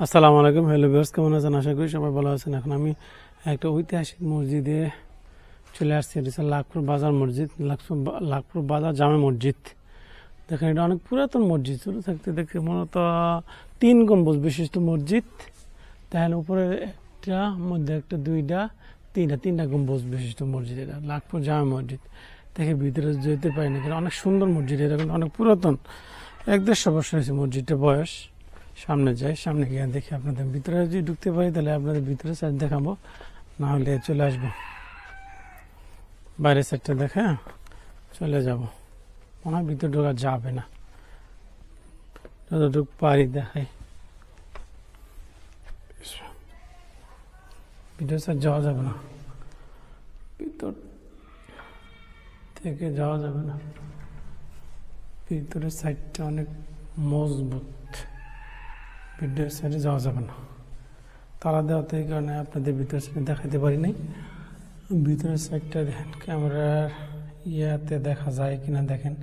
আসসালামু আলাইকুম। Hello viewers কেমন আছেন? আশা করি সবাই ভালো আছেন। এখন আমি একটা ঐতিহাসিক মসজিদে চলে আসছি। এটা লাখপুর বাজার মসজিদ। লাখপুর লাখপুর বাজার জামে মসজিদ। দেখেন, এটা অনেক পুরাতন মসজিদ। ছোটো থাকতে দেখতে মূলত তিন গম্বুজ বিশিষ্ট মসজিদ। তাহলে উপরে একটা, মধ্যে একটা, দুইটা, তিনটা তিনটা গম্বুজ বিশিষ্ট মসজিদ এটা। লাখপুর জামে মসজিদ। দেখে ভিতরে যেতে পারি না কিন্তু অনেক সুন্দর মসজিদ। এটা কিন্তু অনেক পুরাতন। এক দেড়শো বছর হয়েছে মসজিদটা বয়স। সামনে যাই, সামনে গিয়ে দেখি আপনাদের ভিতরে যদি ঢুকতে পারি তাহলে আপনাদের ভিতরে সাইড দেখাবো, না হলে চলে আসব। বাইরের সাইডটা দেখে চলে যাব। মনে হয় ভিতরে ঢোকা যাবে না। যতটুকু পারি দেখাই। ভিতরে সাইড যাওয়া যাবে না। ভিতর থেকে যাওয়া যাবে না। ভিতরের সাইডটা অনেক মজবুত। ভিডিওর সাইডে যাওয়া যাবে না। তালা দেওয়াতে এই কারণে আপনাদের ভিতরের সাইডে দেখাতে পারি নাই। ভিতরের সাইডটা দেখেন, ক্যামেরার ইয়াতে দেখা যায় কিনা দেখেন।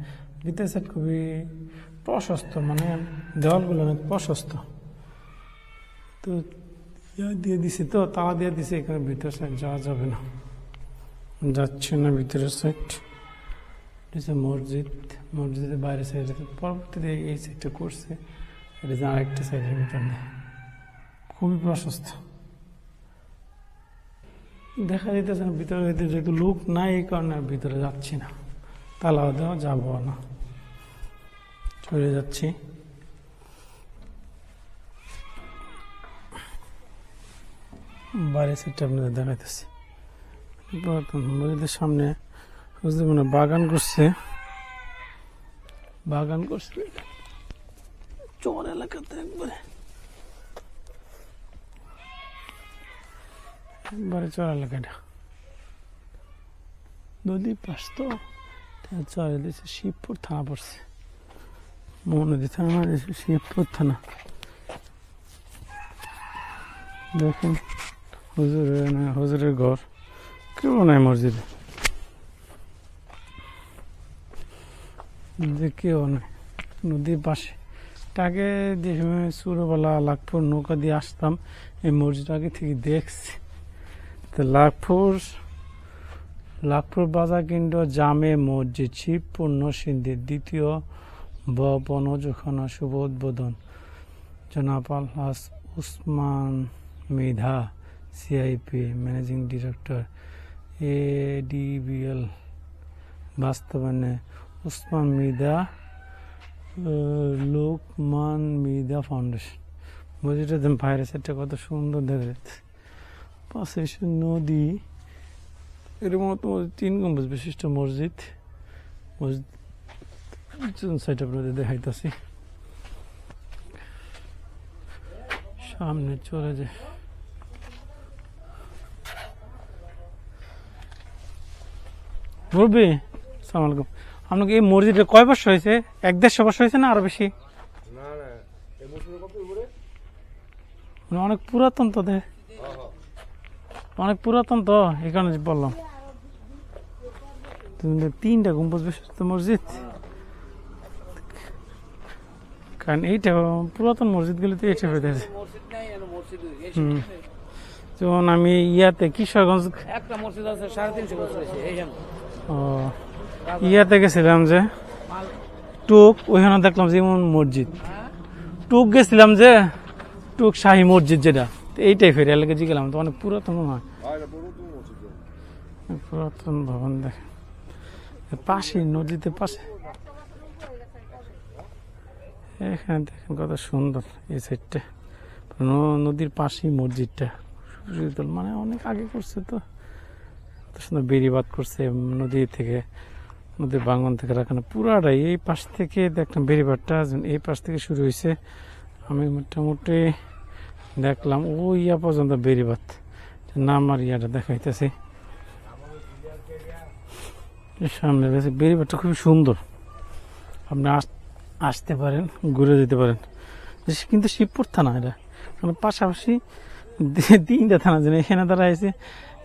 ভিতরের সাইড খুবই প্রশস্ত মানে দেওয়ালগুলো অনেক প্রশস্ত। তো ইয়া দিয়ে দিছে তো, তালা দিয়ে দিছে এখানে ভিতরের সাইড যাওয়া যাবে না। যাচ্ছে না ভিতরের সাইড মসজিদ। মসজিদের বাইরের সাইডে পরবর্তীতে এই সাইডটা করছে। এটা যে আরেকটা সাইডের ভিতর খুবই প্রশস্ত। দেখা যেতেছে না, ভিতরে হইতে যেহেতু লোক নাই, এই কারণে আর ভিতরে যাচ্ছি না। তালাও দেওয়া যাব না। চলে যাচ্ছি। বাইরের সাইডটা আপনাদের দেখাইতেছি। মসজিদের সামনে বুঝতে মানে বাগান করছে। বাগান করছে। চর এলাকাতে একবারে একবারে চর এলাকাটা নদীর পাশ তো চর দিয়েছে শিবপুর থানা পড়ছে। মহানদী থানা দিয়েছে শিবপুর থানা। দেখুন, হুজুরের না, হুজুরের ঘর। কেউ নাই মসজিদে? যে কেউ নাই নদীর পাশে। আগে যে সময় ছোটোবেলা লাখপুর নৌকা দিয়ে আসতাম, এই মসজিদ আগে থেকে দেখছি। তো লাখপুর লাখপুর বাজার কেন্দ্র জামে মসজিদ, শিবপুর নরসিংদীর দ্বিতীয় ভবন অজুখানা শুভ উদ্বোধন। জনাব Alhaj Usman Mridha CIP managing director ADBL বাস্তবায়নে উসমান মৃধা লোকমান মিদা ফাউন্ডেশন। মসজিদটা দেন বাইরে সেটা কত সুন্দর দেখা যাচ্ছে। পাশে নদী। এর মতো তিন গম্বুজ বিশিষ্ট মসজিদ। মসজিদ সাইড আপনাদের দেখাইতেছি। সামনে চলে যায়। বলবি সালাম আলাইকুম। আপনাকে এই মসজিদে কয় বছর হয়েছে? এক দেড়শো বছর হয়েছে না আরও বেশি? না না এই মসজিদের কত উপরে? মানে অনেক পুরাতন তো অনেক পুরাতন তো এই কারণে বললাম। তিনটা গম্বুজ বিশিষ্ট মসজিদ? কারণ এইটা পুরাতন মসজিদগুলিতে এইটা হয়ে হুম। যেমন আমি ইয়াতে কিশোরগঞ্জ একটা মসজিদ আছে সাড়ে তিনশো বছর ও, ইয়াতে গেছিলাম যে, টুক, ওইখানে দেখলাম যেমন মসজিদ। টুক গেছিলাম যে, টুক শাহী মসজিদ যেটা। তো এইটাই ফেরে এলাকা গেলাম, তো অনেক পুরাতন এটা পুরাতন ভবন দেখে পাশে, নদীতে পাশে। এখানে দেখেন কত সুন্দর এই সাইডটা। নদীর পাশেই মসজিদটা। মানে অনেক আগে করছে তো। সুন্দর বেরিবাদ করছে নদী থেকে। নদীর বাঙ্গন থেকে রাখানো। পুরাটাই এই পাশ থেকে দেখলাম বেরিবাদটা এই পাশ থেকে শুরু হয়েছে। আমি মোটামুটি দেখলাম ওই ইয়া পর্যন্ত বেরিবাদ নাম আর ইয়াটা দেখাইতেছি। সামনে রয়েছে বেরিবাদটা খুবই সুন্দর। আপনি আস- আসতে পারেন, ঘুরে যেতে পারেন। কিন্তু শিবপুর থানা এটা। কারণ পাশাপাশি দি- তিনটা থানা যেন এখানে দাঁড়া আছে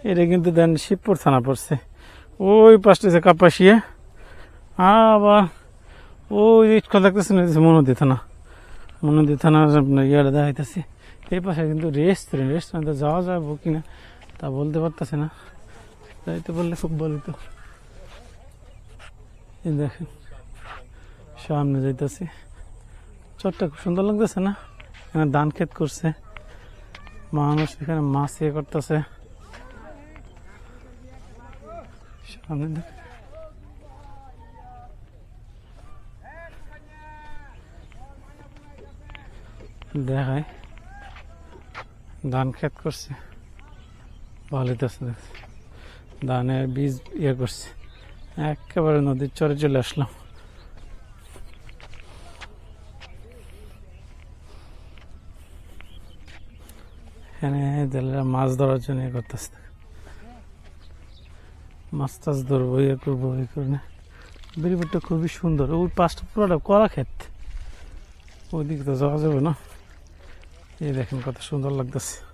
এটা কিন্তু দেন শিবপুর থানা পড়ছে। ওই পাশটা কাপাসিয়া আবার ওই কথা দেখতেছেন মনোদি থানা। মনোদি থানার আপনার ইয়ারে দেখাইতেছি এই পাশে কিন্তু রেস্টুরেন্ট রেস্টুরেন্টে যাওয়া যাব কিনা তা বলতে পারতেছে না। যাইতে বললে খুব ভালো তো এই দেখেন, সামনে যাইতেছি। চটটা খুব সুন্দর লাগতেছে না? এখানে ধান ক্ষেত করছে। মানুষ এখানে মাছ ইয়ে করতেছে। সামনে দেখ দেখায় ধান ক্ষেত করছে। ভালোই তো ধানের বীজ ইয়ে করছে। একেবারে নদীর চরে চলে আসলাম। এখানে মাছ ধরার জন্য ইয়ে করতেছে। মাছ টাছ ধরবো ইয়ে করব ইয়ে করে বেরিবারটা খুবই সুন্দর। ওই পাঁচটা পুরোটা কলা ক্ষেত। ওইদিকে তো যাওয়া যাবে না। এই দেখেন কত সুন্দর লাগতেছে।